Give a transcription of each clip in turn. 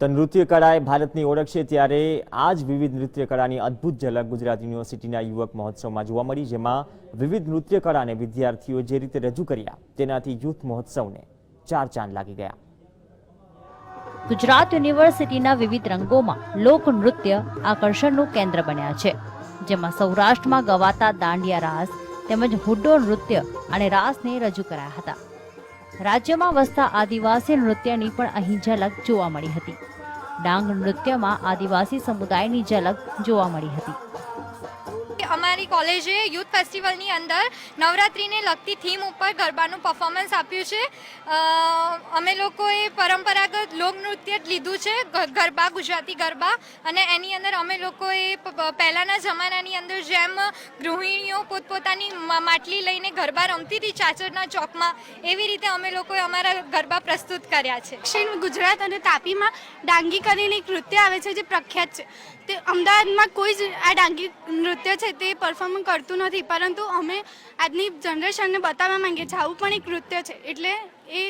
તો નૃત્ય કળા એ ભારતની ઓળખ છે ત્યારે આ જ વિવિધ નૃત્ય કળાની અદ્ભુત ઝલક ગુજરાત યુનિવર્સિટીના યુવક મહોત્સવમાં જોવા મળી, જેમાં વિવિધ નૃત્ય કળાને વિદ્યાર્થીઓ જે રીતે રજૂ કર્યા, તેનાથી યુથ મહોત્સવને ચાર ચાંદ લાગી ગયા. ગુજરાત યુનિવર્સિટીના વિવિધ રંગોમાં લોક નૃત્ય આકર્ષણનું કેન્દ્ર બન્યા છે, જેમાં સૌરાષ્ટ્રમાં ગવાતા દાંડિયા રાસ તેમજ હુડ્ડો નૃત્ય અને રાસને રજૂ કરાયા હતા. રાજ્યમાં વસતા આદિવાસી નૃત્યની પણ અહીં ઝલક જોવા મળી હતી. ડાંગ નૃત્યમાં આદિવાસી સમુદાયની ઝલક જોવા મળી હતી. અમારી કોલેજે યુથ ફેસ્ટિવલની અંદર નવરાત્રિને લગતી થીમ ઉપર ગરબાનું પરફોર્મન્સ આપ્યું છે. અમે લોકોએ પરંપરાગત લોકનૃત્ય જ લીધું છે ગરબા, ગુજરાતી ગરબા. અને એની અંદર અમે લોકોએ પહેલાંના જમાનાની અંદર જેમ ગૃહિણીઓ પોતપોતાની માટલી લઈને ગરબા રમતી હતી ચાચરના ચોકમાં, એવી રીતે અમે લોકોએ અમારા ગરબા પ્રસ્તુત કર્યા છે. દક્ષિણ ગુજરાત અને તાપીમાં ડાંગી કરીને એક નૃત્ય આવે છે જે પ્રખ્યાત છે. તે અમદાવાદમાં કોઈ જ આ ડાંગી નૃત્ય છે તે પરફોર્મ કરતું નથી. પરંતુ અમે આજની જનરેશનને બતાવવા માંગીએ છીએ. આવું પણ એક નૃત્ય છે. એટલે એ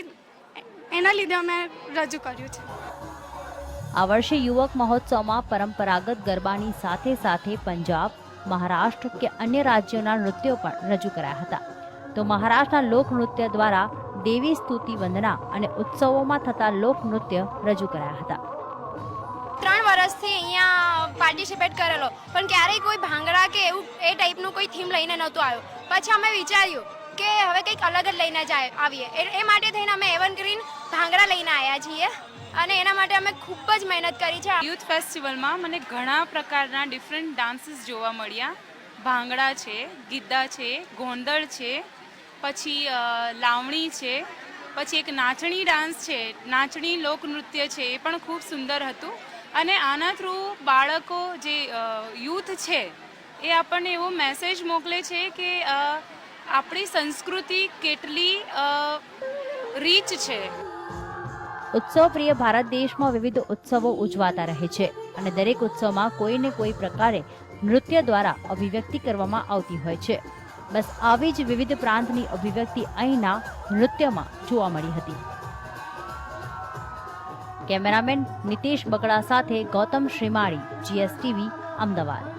એના લીધે અમે રજૂ કર્યું છે. આ વર્ષે યુવક મહોત્સવમાં પરંપરાગત ગરબાની સાથે સાથે પંજાબ મહારાષ્ટ્ર કે અન્ય રાજ્યોના નૃત્યો પણ રજૂ કરાયા હતા. તો મહારાષ્ટ્રના લોકનૃત્ય દ્વારા દેવી સ્તુતિ વંદના અને ઉત્સવોમાં થતા લોકનૃત્ય રજૂ કરાયા હતા. ત્રણ વર્ષથી અહીંયા પાર્ટિસિપેટ કરેલો. પણ ક્યારેય કોઈ ભાંગડા કે એવું એ ટાઈપનું કોઈ થીમ લઈને નહોતું આવ્યું. પછી અમે વિચાર્યું કે હવે કંઈક અલગ જ લઈને જાય આવીએ. એ માટે થઈને અમે એવન ગ્રીન ભાંગડા લઈને આવ્યા છીએ. અને એના માટે અમે ખૂબ જ મહેનત કરી છે. યુથ ફેસ્ટિવલમાં મને ઘણા પ્રકારના ડિફરન્ટ ડાન્સીસ જોવા મળ્યા. ભાંગડા છે, ગીદ્દા છે ગોંધળ છે, પછી લાવણી છે, પછી એક નાચણી ડાન્સ છે. નાચણી લોકનૃત્ય છે, એ પણ ખૂબ સુંદર હતું. અને આના થ્રુ બાળકો જે યુથ છે, એ આપણને એવો મેસેજ મોકલે છે કે આપણી સંસ્કૃતિ કેટલી રીચ છે. ઉત્સવ પ્રિય ભારત દેશમાં વિવિધ ઉત્સવો ઉજવાતા રહે છે અને દરેક ઉત્સવમાં કોઈને કોઈ પ્રકારે નૃત્ય દ્વારા અભિવ્યક્તિ કરવામાં આવતી હોય છે. બસ આવી જ વિવિધ પ્રાંતની અભિવ્યક્તિ અહીંના નૃત્યમાં જોવા મળી હતી. કેમેરામેન નિતેશ બગડા સાથે ગૌતમ શ્રીમાળી જીએસટીવી અમદાવાદ.